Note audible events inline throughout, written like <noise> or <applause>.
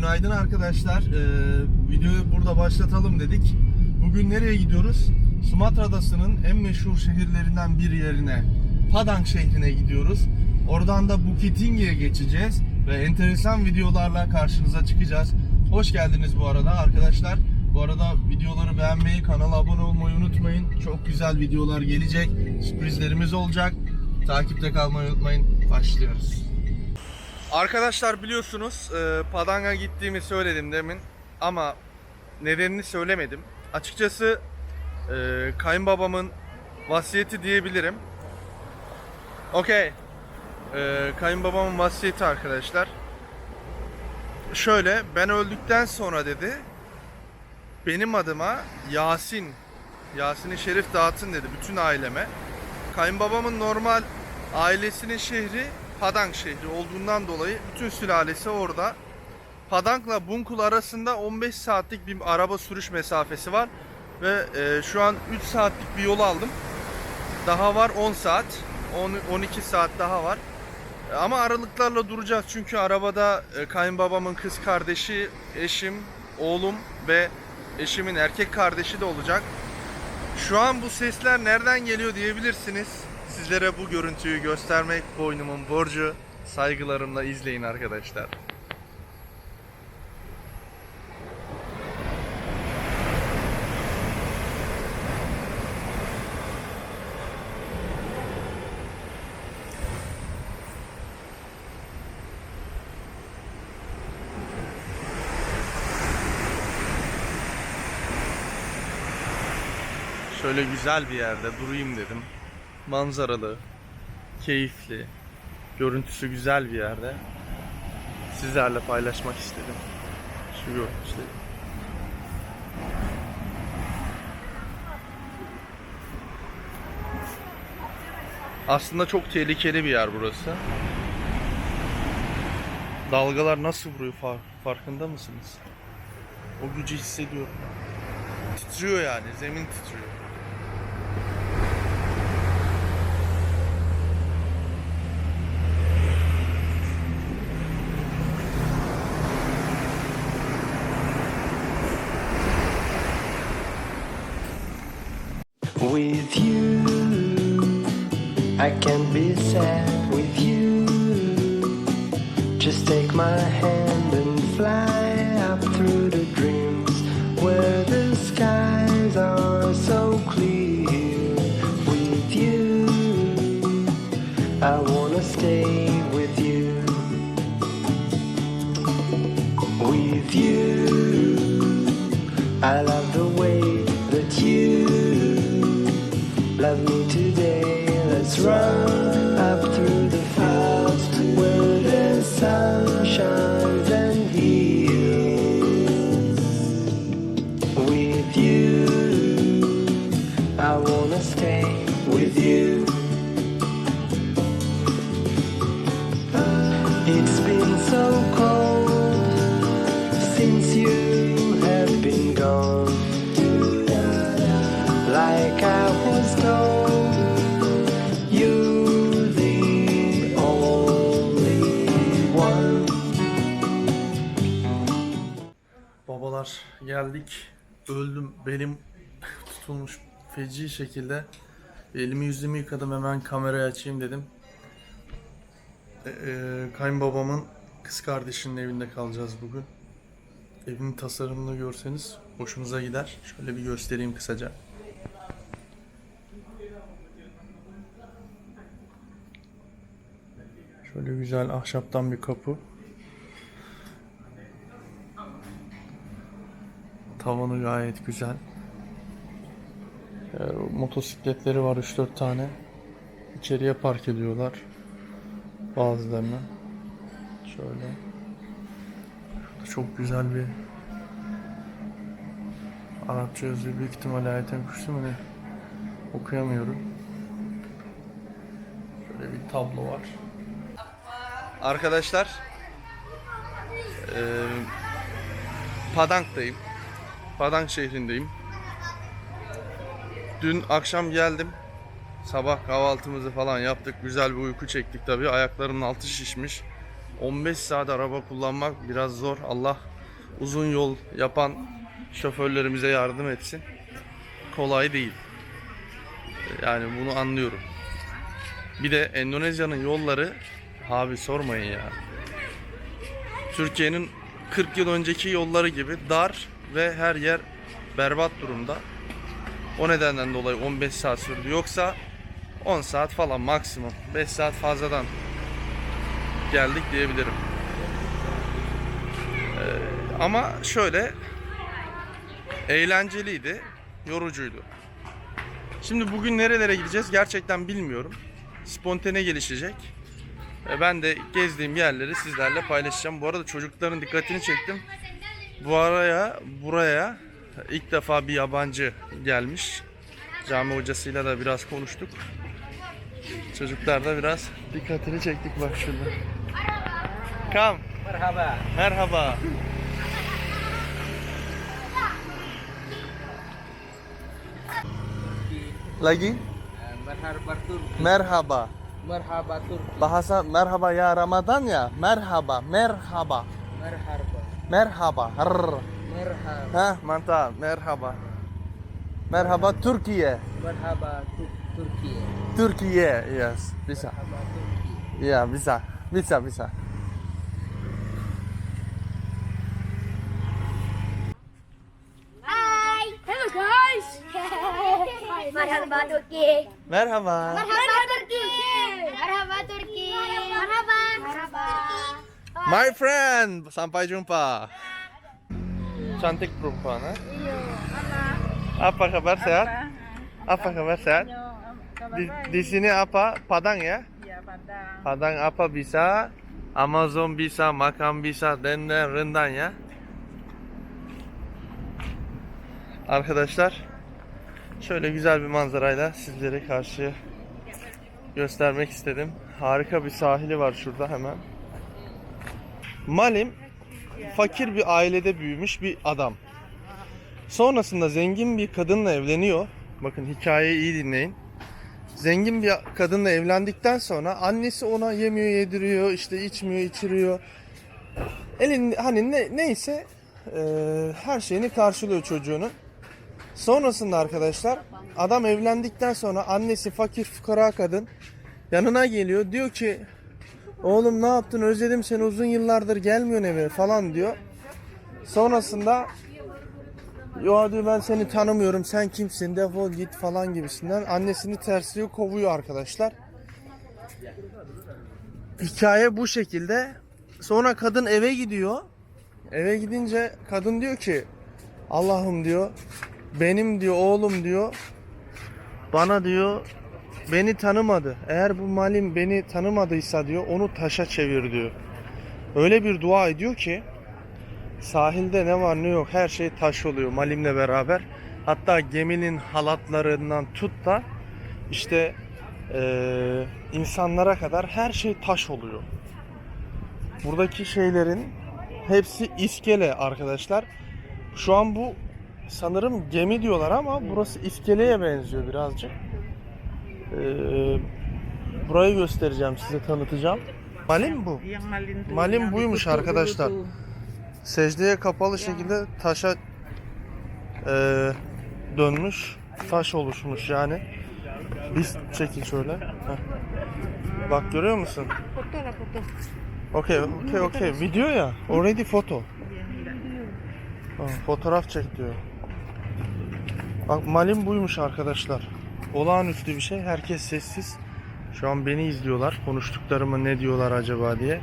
Günaydın arkadaşlar. Ee, videoyu burada başlatalım dedik. Bugün nereye gidiyoruz? Sumatra Adası'nın en meşhur şehirlerinden bir yerine, Padang şehrine gidiyoruz. Oradan da Bukittinggi'ye geçeceğiz ve enteresan videolarla karşınıza çıkacağız. Hoş geldiniz bu arada arkadaşlar. Bu arada videoları beğenmeyi, kanala abone olmayı unutmayın. Çok güzel videolar gelecek, sürprizlerimiz olacak. Takipte kalmayı unutmayın. Başlıyoruz. Arkadaşlar biliyorsunuz e, Padang'a gittiğimi söyledim demin ama nedenini söylemedim. Açıkçası e, kayınbabamın vasiyeti diyebilirim. Okey. E, kayınbabamın vasiyeti arkadaşlar. Şöyle ben öldükten sonra dedi benim adıma Yasin Yasin'i Şerif dağıtın dedi bütün aileme. Kayınbabamın normal ailesinin şehri Padang şehri olduğundan dolayı bütün sülalesi orada. Padang'la Bunkul arasında 15 saatlik bir araba sürüş mesafesi var ve e, şu an 3 saatlik bir yol aldım. Daha var 10 saat. 10 12 saat daha var. Ama aralıklarla duracağız çünkü arabada e, kayınbabamın kız kardeşi, eşim, oğlum ve eşimin erkek kardeşi de olacak. Şu an bu sesler nereden geliyor diyebilirsiniz. Sizlere bu görüntüyü göstermek boynumun borcu. Saygılarımla izleyin arkadaşlar. Şöyle güzel bir yerde durayım dedim. Manzaralı, keyifli, görüntüsü güzel bir yerde. Sizlerle paylaşmak istedim. Şu görüntüleri. Aslında çok tehlikeli bir yer burası. Dalgalar nasıl vuruyor far- farkında mısınız? O gücü hissediyorum. Titriyor yani, zemin titriyor. With you, I can be sad with you. Just take my hand Let's run up through the fields where the sun shines Babalar geldik. Öldüm. Belim <laughs> tutulmuş feci şekilde. Elimi yüzümü yıkadım hemen kamerayı açayım dedim. Ee, e, kayınbabamın kız kardeşinin evinde kalacağız bugün. Evin tasarımını görseniz hoşunuza gider. Şöyle bir göstereyim kısaca. Şöyle güzel ahşaptan bir kapı. Tavanı gayet güzel. Ee, motosikletleri var 3-4 tane. İçeriye park ediyorlar. Bazılarını. Şöyle. Şurada çok güzel bir Arapça yazıyor. Büyük ihtimalle ayetten kuştu mu ne? Okuyamıyorum. Şöyle bir tablo var. Arkadaşlar eee Padang'dayım. Padang şehrindeyim. Dün akşam geldim. Sabah kahvaltımızı falan yaptık. Güzel bir uyku çektik tabii. Ayaklarımın altı şişmiş. 15 saat araba kullanmak biraz zor. Allah uzun yol yapan şoförlerimize yardım etsin. Kolay değil. Yani bunu anlıyorum. Bir de Endonezya'nın yolları abi sormayın ya. Türkiye'nin 40 yıl önceki yolları gibi dar ve her yer berbat durumda. O nedenden dolayı 15 saat sürdü. Yoksa 10 saat falan maksimum. 5 saat fazladan geldik diyebilirim. Ee, ama şöyle eğlenceliydi, yorucuydu. Şimdi bugün nerelere gideceğiz gerçekten bilmiyorum. Spontane gelişecek. Ee, Ben de gezdiğim yerleri sizlerle paylaşacağım. Bu arada çocukların dikkatini çektim. Bu araya buraya ilk defa bir yabancı gelmiş. Cami hocasıyla da biraz konuştuk. Çocuklar da biraz dikkatini çektik bak şurada. Kam. Merhaba. Merhaba. Lagi? Merhaba Turki. Merhaba. Merhaba Turki. Bahasa merhaba ya Ramadan ya. Merhaba, merhaba. Merhaba. Merhaba. Rrr. Merhaba. Hah, mantap. Merhaba. Merhaba Türkiye. Merhaba Turki. Türkiye. Yes. Bisa. Merhaba Turki. Ya bisa. Bisa, bisa. Hi. Hello guys. <laughs> Merhaba Turki. Merhaba. Merhaba My friend, sampai jumpa. Cantik perempuan, eh? Apa kabar sehat? Apa kabar sehat? Di, di sini apa? Padang ya? Ya Padang. Padang apa bisa? Amazon bisa, makan bisa, denden rendang ya. Arkadaşlar, şöyle güzel bir manzarayla sizlere karşı göstermek istedim. Harika bir sahili var şurada hemen. Malim fakir bir ailede büyümüş bir adam. Sonrasında zengin bir kadınla evleniyor. Bakın hikayeyi iyi dinleyin. Zengin bir kadınla evlendikten sonra annesi ona yemiyor, yediriyor, işte içmiyor, içiriyor. Elin hani ne, neyse e, her şeyini karşılıyor çocuğunun. Sonrasında arkadaşlar adam evlendikten sonra annesi fakir fukara kadın yanına geliyor. Diyor ki oğlum ne yaptın özledim seni uzun yıllardır gelmiyorsun eve falan diyor. Sonrasında Yo diyor ben seni tanımıyorum sen kimsin defol git falan gibisinden annesini tersliyor kovuyor arkadaşlar. Hikaye bu şekilde. Sonra kadın eve gidiyor. Eve gidince kadın diyor ki Allah'ım diyor benim diyor oğlum diyor bana diyor beni tanımadı. Eğer bu malim beni tanımadıysa diyor onu taşa çevir diyor. Öyle bir dua ediyor ki Sahilde ne var ne yok her şey taş oluyor Malim'le beraber. Hatta geminin halatlarından tut da işte eee, insanlara kadar her şey taş oluyor. Buradaki şeylerin hepsi iskele arkadaşlar. Şu an bu sanırım gemi diyorlar ama burası iskeleye benziyor birazcık. Eee, burayı göstereceğim size tanıtacağım. Malim bu. Malim buymuş arkadaşlar. secdeye kapalı şekilde taşa eee, dönmüş. Taş oluşmuş yani. Biz çekin şöyle. Heh. Bak görüyor musun? Okey, okey, okey. Video ya. Already foto. Ha, fotoğraf çek diyor. Bak Malim buymuş arkadaşlar. Olağanüstü bir şey. Herkes sessiz. Şu an beni izliyorlar. Konuştuklarımı ne diyorlar acaba diye.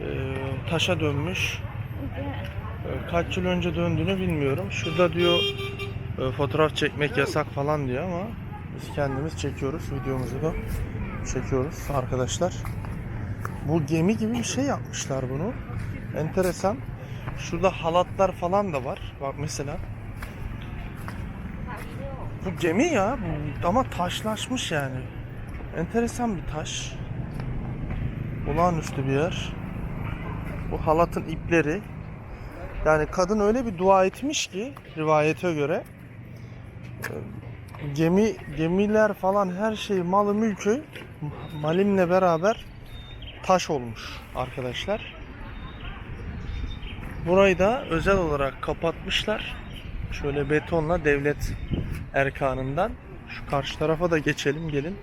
Ee, taşa dönmüş. Ee, kaç yıl önce döndüğünü bilmiyorum. Şurada diyor e, fotoğraf çekmek yasak falan diyor ama biz kendimiz çekiyoruz. Videomuzu da çekiyoruz arkadaşlar. Bu gemi gibi bir şey yapmışlar bunu. Enteresan. Şurada halatlar falan da var. Bak mesela. Bu gemi ya bu ama taşlaşmış yani. Enteresan bir taş. Olağanüstü bir yer. Bu halatın ipleri. Yani kadın öyle bir dua etmiş ki rivayete göre e, gemi gemiler falan her şey malı mülkü Malim'le beraber taş olmuş arkadaşlar. Burayı da özel olarak kapatmışlar. Şöyle betonla devlet erkanından. Şu karşı tarafa da geçelim gelin.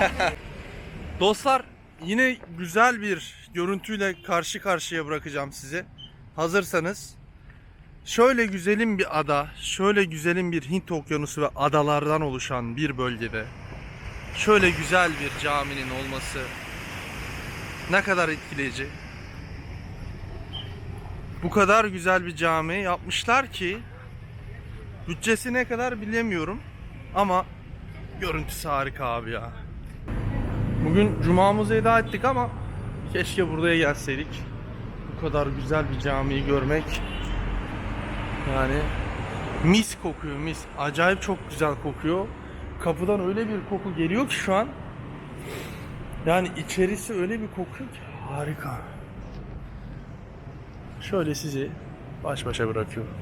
<laughs> Dostlar yine güzel bir görüntüyle karşı karşıya bırakacağım sizi. Hazırsanız şöyle güzelim bir ada, şöyle güzelim bir Hint okyanusu ve adalardan oluşan bir bölgede şöyle güzel bir caminin olması ne kadar etkileyici. Bu kadar güzel bir cami yapmışlar ki bütçesi ne kadar bilemiyorum ama görüntüsü harika abi ya. Bugün cumamızı eda ettik ama keşke buraya gelseydik. Bu kadar güzel bir camiyi görmek yani mis kokuyor mis. Acayip çok güzel kokuyor. Kapıdan öyle bir koku geliyor ki şu an. Yani içerisi öyle bir kokuyor ki harika. Şöyle sizi baş başa bırakıyorum.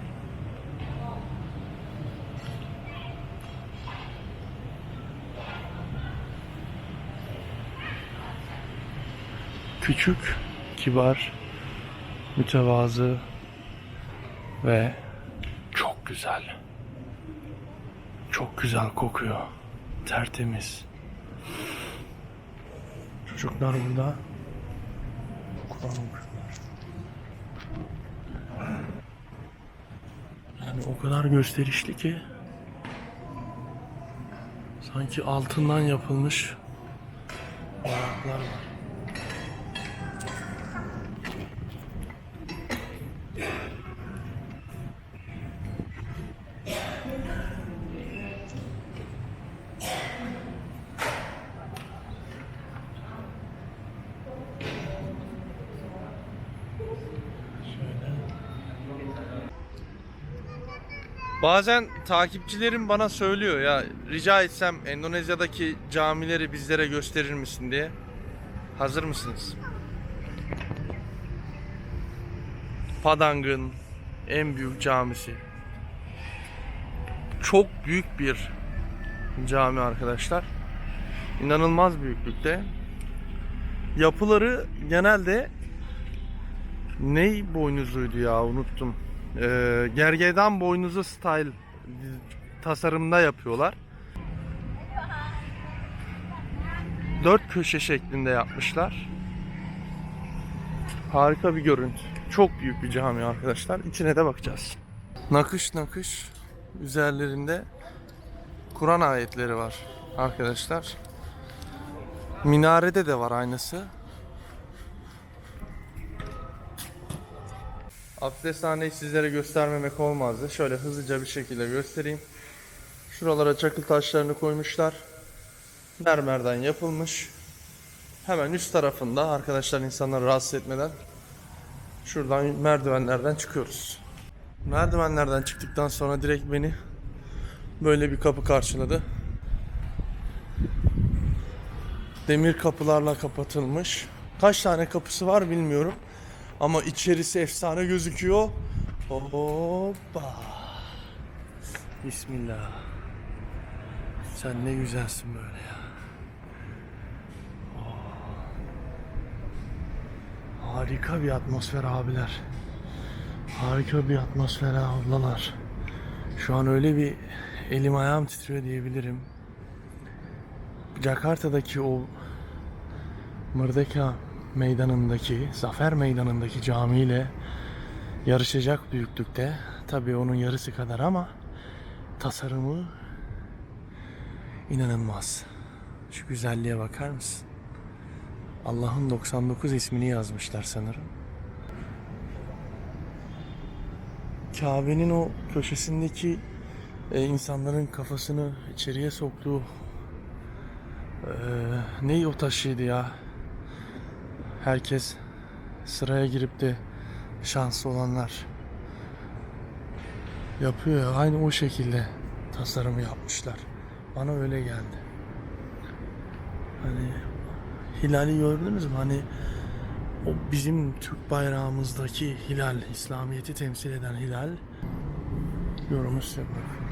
Küçük, kibar, mütevazı ve çok güzel. Çok güzel kokuyor. Tertemiz. Çocuklar burada Kur'an okuyorlar. Yani o kadar gösterişli ki sanki altından yapılmış bayraklar var. Bazen takipçilerim bana söylüyor ya rica etsem Endonezya'daki camileri bizlere gösterir misin diye. Hazır mısınız? Padang'ın en büyük camisi. Çok büyük bir cami arkadaşlar. İnanılmaz büyüklükte. Yapıları genelde ney boynuzuydu ya unuttum. Ee, gergedan boynuzu style tasarımda yapıyorlar. Dört köşe şeklinde yapmışlar. Harika bir görüntü. Çok büyük bir cami arkadaşlar. İçine de bakacağız. Nakış nakış üzerlerinde Kur'an ayetleri var arkadaşlar. Minarede de var aynısı. Abdesthaneyi sizlere göstermemek olmazdı. Şöyle hızlıca bir şekilde göstereyim. Şuralara çakıl taşlarını koymuşlar. Mermerden yapılmış. Hemen üst tarafında arkadaşlar insanları rahatsız etmeden şuradan merdivenlerden çıkıyoruz. Merdivenlerden çıktıktan sonra direkt beni böyle bir kapı karşıladı. Demir kapılarla kapatılmış. Kaç tane kapısı var bilmiyorum. Ama içerisi efsane gözüküyor. Hoppa. Bismillah. Sen ne güzelsin böyle ya. Oh. Harika bir atmosfer abiler. Harika bir atmosfer ablalar. Şu an öyle bir elim ayağım titriyor diyebilirim. Jakarta'daki o Merdeka meydanındaki, Zafer Meydanı'ndaki camiyle yarışacak büyüklükte. Tabii onun yarısı kadar ama tasarımı inanılmaz. Şu güzelliğe bakar mısın? Allah'ın 99 ismini yazmışlar sanırım. Kabe'nin o köşesindeki e, insanların kafasını içeriye soktuğu e, ne o taşıydı ya? Herkes sıraya girip de şanslı olanlar yapıyor ya, aynı o şekilde tasarımı yapmışlar. Bana öyle geldi. Hani hilali gördünüz mü? Hani o bizim Türk bayrağımızdaki hilal, İslamiyet'i temsil eden hilal. Yorumu size bırakıyorum.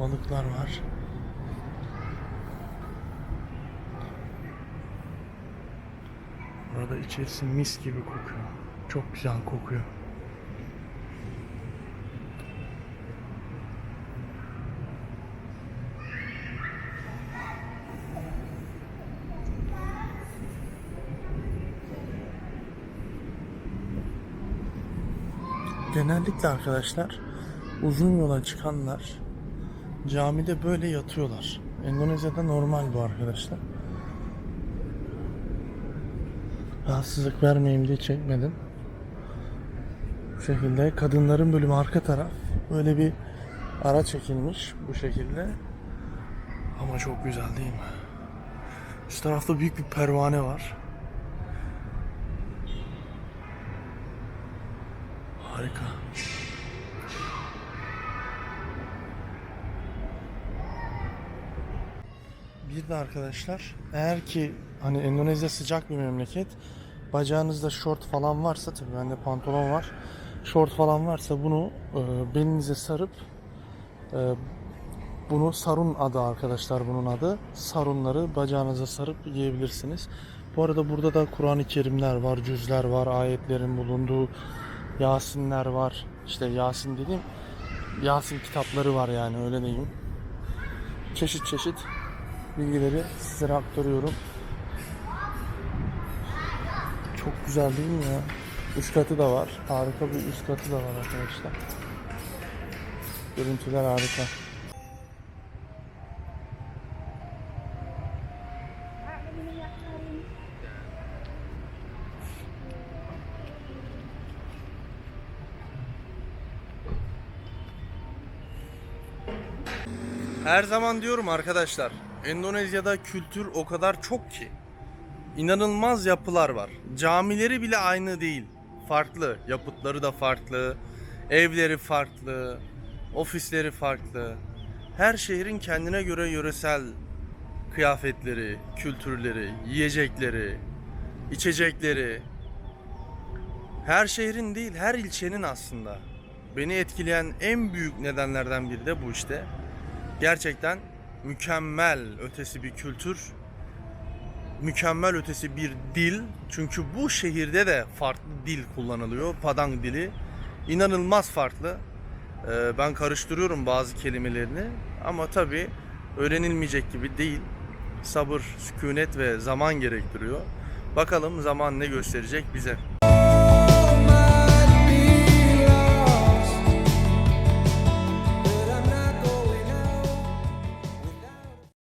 Balıklar var. Burada içerisi mis gibi kokuyor. Çok güzel kokuyor. Genellikle arkadaşlar uzun yola çıkanlar camide böyle yatıyorlar. Endonezya'da normal bu arkadaşlar. Rahatsızlık vermeyeyim diye çekmedim. Bu şekilde kadınların bölümü arka taraf. Böyle bir ara çekilmiş bu şekilde. Ama çok güzel değil mi? Üst tarafta büyük bir pervane var. Harika. Bir de arkadaşlar eğer ki hani Endonezya sıcak bir memleket bacağınızda şort falan varsa tabii bende pantolon var şort falan varsa bunu e, belinize sarıp e, bunu sarun adı arkadaşlar bunun adı sarunları bacağınıza sarıp giyebilirsiniz. Bu arada burada da Kur'an-ı Kerimler var, cüzler var, ayetlerin bulunduğu Yasinler var. İşte Yasin dediğim Yasin kitapları var yani öyle diyeyim. Çeşit çeşit bilgileri sizlere aktarıyorum. Çok güzel değil mi ya? Üst katı da var. Harika bir üst katı da var arkadaşlar. Görüntüler harika. Her zaman diyorum arkadaşlar. Endonezya'da kültür o kadar çok ki. İnanılmaz yapılar var. Camileri bile aynı değil. Farklı. Yapıtları da farklı. Evleri farklı. Ofisleri farklı. Her şehrin kendine göre yöresel kıyafetleri, kültürleri, yiyecekleri, içecekleri. Her şehrin değil, her ilçenin aslında. Beni etkileyen en büyük nedenlerden biri de bu işte gerçekten mükemmel ötesi bir kültür, mükemmel ötesi bir dil. Çünkü bu şehirde de farklı dil kullanılıyor. Padang dili inanılmaz farklı. Ee, Ben karıştırıyorum bazı kelimelerini ama tabii öğrenilmeyecek gibi değil. Sabır, sükunet ve zaman gerektiriyor. Bakalım zaman ne gösterecek bize.